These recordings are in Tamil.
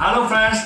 ஹலோ ஃப்ரெண்ட்ஸ்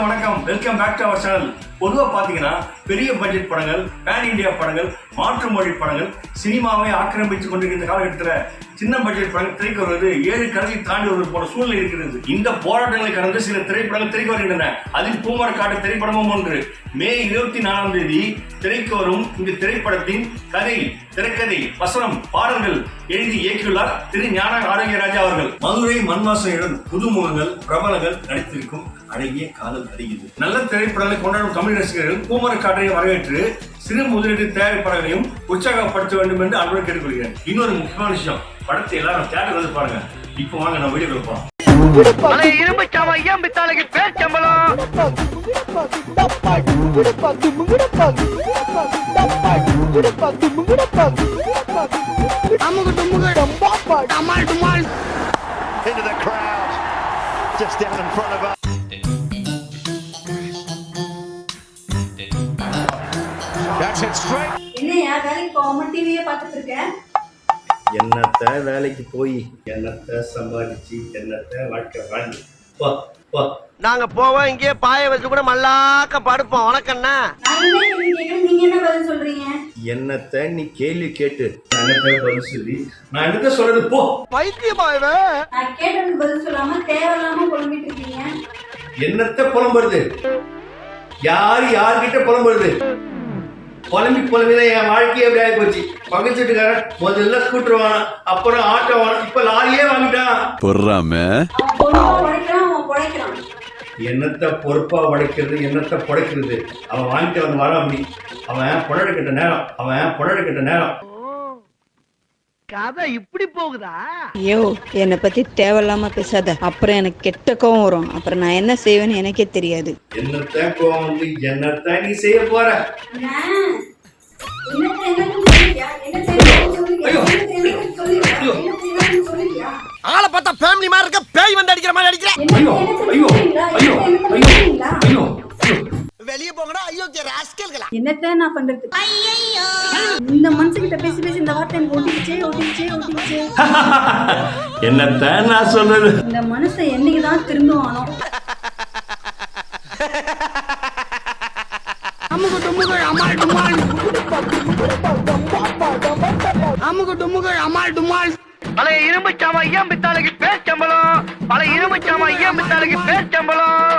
எல்லாருக்கும் வணக்கம். Welcome back to our channel பொதுவாக பார்த்தீங்கன்னா பெரிய பட்ஜெட் படங்கள் பேன் இண்டியா படங்கள் மாற்று மொழி படங்கள் சினிமாவை ஆக்கிரமித்து கொண்டிருக்கிற காலகட்டத்தில் சின்ன பட்ஜெட் படங்கள் திரைக்கு வருவது ஏழு கடலை தாண்டி வருவது போல சூழ்நிலை இருக்கிறது. இந்த போராட்டங்களை கடந்து சில திரைப்படங்கள் திரைக்கு வருகின்றன. அதில் பூமர காட்டு திரைப்படமும் ஒன்று. மே இருபத்தி நாலாம் தேதி திரைக்கு வரும் இந்த திரைப்படத்தின் கதை திரைக்கதை வசனம் பாடல்கள் எழுதி இயக்கியுள்ளார் திரு ஞான ஆரோக்கியராஜா அவர்கள். மதுரை மண்வாசனையுடன் புதுமுகங்கள் பிரபலங்கள் நடித்திருக்கும் அழகிய காதல் அடிக்குது நல்ல திரைப்படங்களை கொண்டாடும் தமிழ் ரசிகர்கள் பூமர வரவேற்று சிறு முதலீட்டு தயாரிப்பாளர்களையும் உற்சாகப்படுத்த வேண்டும் என்று அன்புடன் கேட்டுக்கொள்கிறேன். இன்னொரு முக்கியமான விஷயம் படத்தை எல்லாரும் தேட்டர் வந்து பாருங்க. இப்போ வாங்க நம்ம வீடியோ போலாம். பழைய இரும்பு சாமா ஐயம் பித்தாளுக்கு பேர் சம்பளம். into the crowd. Just down in front of us. That's it. Straight. என்னையா வேலைக்கு போகாம டிவியே பார்த்துட்டு இருக்கேன் என்னத்த வேலைக்கு போய் என்னத்த சம்பாதிச்சு என்னத்த வாழ்க்கை வாழ்ந்து. போ போ. நாங்க போவோம் இங்கே பாய வச்சு கூட மல்லாக்க படுப்போம். வணக்கண்ணா நான் என்ன கேள்வி கேட்கறேன்? நீங்க என்ன பதில் சொல்றீங்க? என்னத்த நீ கேள்வி கேட்டு என்னத்த பதில் சொல்லி நான் என்னத்த சொல்றது போ. பைத்தியமாயவே நான் கேட்டதுக்கு பதில் சொல்லாம தேவையில்லாம புலம்பிட்டு இருக்கீங்க. என்னத்த புலம்புறது? யாரு யார்கிட்ட புலம்புறது? புலம்பி புலம்பிதான் என் வாழ்க்கையே அப்படி ஆகி போச்சு. பக்கத்து வீட்டுக்காரன் முதல்ல ஸ்கூட்டர் வாங்கினான் அப்புறம் ஆட்டோ வாங்கினான் இப்ப லாரியே வாங்கிட்டான். பொறாம? அவன் அவன் என்னத்த பொறுப்பா உடைக்கிறது என்னத்த புடைக்கிறது? அவன் வாங்கிட்டு வந்து வர அப்படி அவன் புடடுக்கிட்ட நேரம் அவன் புடடுக்கிட்ட நேரம். கதை இப்படி போகுதா? ஐயோ என்னை பத்தி தேவையில்லாம பேசாத. அப்புறம் எனக்கு கெட்ட கோவம் வரும். அப்புறம் நான் என்ன செய்வேன்னு எனக்கே தெரியாது. என்னத்த கோவம் வந்து என்னத்த நீ செய்ய போற? ஐயோ ராஸ்கல்களா என்னத்த நான் பண்றது? இந்த மனுஷங்கிட்ட பேசி பேசி இந்த வார்த்தை எனக்கு ஒட்டிக்கிச்சே ஒட்டிக்கிச்சே ஒட்டிக்கிச்சே. என்னத்த நான் சொல்றது? இந்த மனுஷன் என்னைக்குதான் திருந்துவானோ? அமுகு டுமுகு அமால் டுமால். அமுகு டுமுகு அமால் டுமால். பழைய இரும்பு சாமா ஐயம் பித்தாளுக்கு பேர் சம்பளம் பழைய இரும்பு சாமா ஐயம் பித்தாளுக்கு பேர் சம்பளம்